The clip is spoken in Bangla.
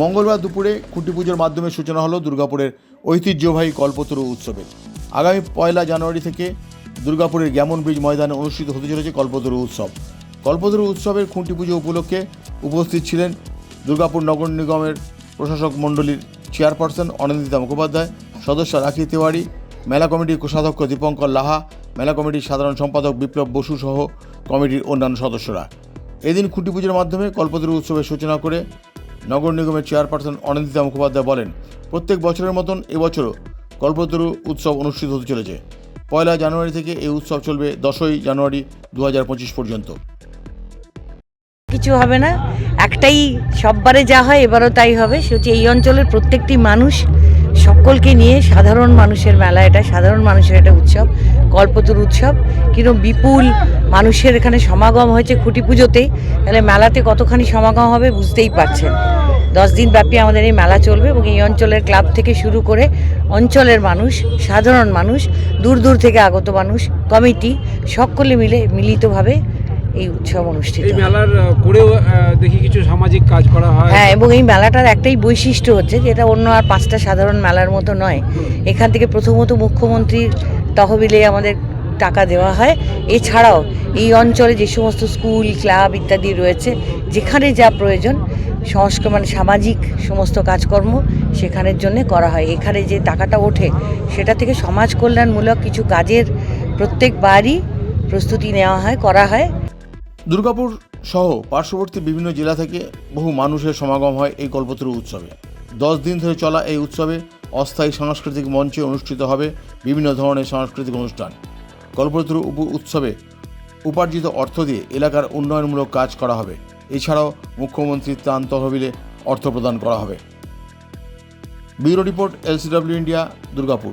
মঙ্গলবার দুপুরে খুঁটি পুজোর মাধ্যমে সূচনা হলো দুর্গাপুরের ঐতিহ্যবাহী কল্পতরু উৎসবের আগামী পয়লা জানুয়ারি থেকে দুর্গাপুরের গ্যামন ব্রিজ ময়দানে অনুষ্ঠিত হতে চলেছে কল্পতরু উৎসব। কল্পতরু উৎসবের খুঁটি পুজো উপলক্ষে উপস্থিত ছিলেন দুর্গাপুর নগর নিগমের প্রশাসক মণ্ডলীর চেয়ারপারসন অনিন্দিতা মুখোপাধ্যায়, সদস্য রাখি তিওয়ারি, মেলা কমিটির কোষাধ্যক্ষ দীপঙ্কর লাহা, মেলা কমিটির সাধারণ সম্পাদক বিপ্লব বসু সহ কমিটির অন্যান্য সদস্যরা। এদিন খুঁটি পুজোর মাধ্যমে কল্পতরু উৎসবের সূচনা করে নগর নিগমের চেয়ারপারসন অনিন্দিতা মুখোপাধ্যায় বলেন, প্রত্যেক বছরের মতন এবছরও কল্পতরু উৎসব অনুষ্ঠিত হতে চলেছে। পয়লা জানুয়ারি থেকে এই উৎসব চলবে দশই জানুয়ারি দু হাজার পঁচিশ পর্যন্ত। কিছু হবে না, একটাই সববারে যা হয় এবারও তাই হবে। সে হচ্ছে এই অঞ্চলের প্রত্যেকটি মানুষ সকলকে নিয়ে সাধারণ মানুষের মেলা এটা, সাধারণ মানুষের একটা উৎসব, কল্পতরু উৎসব। কিন্তু বিপুল মানুষের এখানে সমাগম হয়েছে খুঁটি পুজোতে। তাহলে মেলাতে কতখানি সমাগম হবে বুঝতেই পারছেন। দশ দিন ব্যাপী আমাদের এই মেলা চলবে এবং এই অঞ্চলের ক্লাব থেকে শুরু করে অঞ্চলের মানুষ, সাধারণ মানুষ, দূর দূর থেকে আগত মানুষ, কমিটি, সকলে মিলে মিলিতভাবে এই উৎসব অনুষ্ঠিত এই মেলার করেও দেখি কিছু সামাজিক কাজ করা হয়। হ্যাঁ এবং এই মেলাটার একটাই বৈশিষ্ট্য হচ্ছে যে এটা অন্য আর পাঁচটা সাধারণ মেলার মতো নয়। এখান থেকে প্রথমত মুখ্যমন্ত্রীর তহবিলে আমাদের টাকা দেওয়া হয়। এছাড়াও এই অঞ্চলে যে সমস্ত স্কুল ক্লাব ইত্যাদি রয়েছে যেখানে যা প্রয়োজন সংস্কার মানে সামাজিক সমস্ত কাজকর্ম সেখানের জন্য করা হয়। এখানে যে টাকাটা ওঠে সেটা থেকে সমাজ কল্যাণমূলক কিছু কাজের প্রত্যেকবারই প্রস্তুতি নেওয়া হয় করা হয়। দুর্গাপুর সহ পার্শ্ববর্তী বিভিন্ন জেলা থেকে বহু মানুষের সমাগম হয় এই কল্পতরু উৎসবে। দশ দিন ধরে চলা এই উৎসবে অস্থায়ী সাংস্কৃতিক মঞ্চে অনুষ্ঠিত হবে বিভিন্ন ধরনের সাংস্কৃতিক অনুষ্ঠান। কল্পতরু উপ উৎসবে উপার্জিত অর্থ দিয়ে এলাকার উন্নয়নমূলক কাজ করা হবে। এছাড়াও মুখ্যমন্ত্রীর ত্রাণ তহবিলে অর্থ প্রদান করা হবে। Bureau report, LCW India, Durgapur.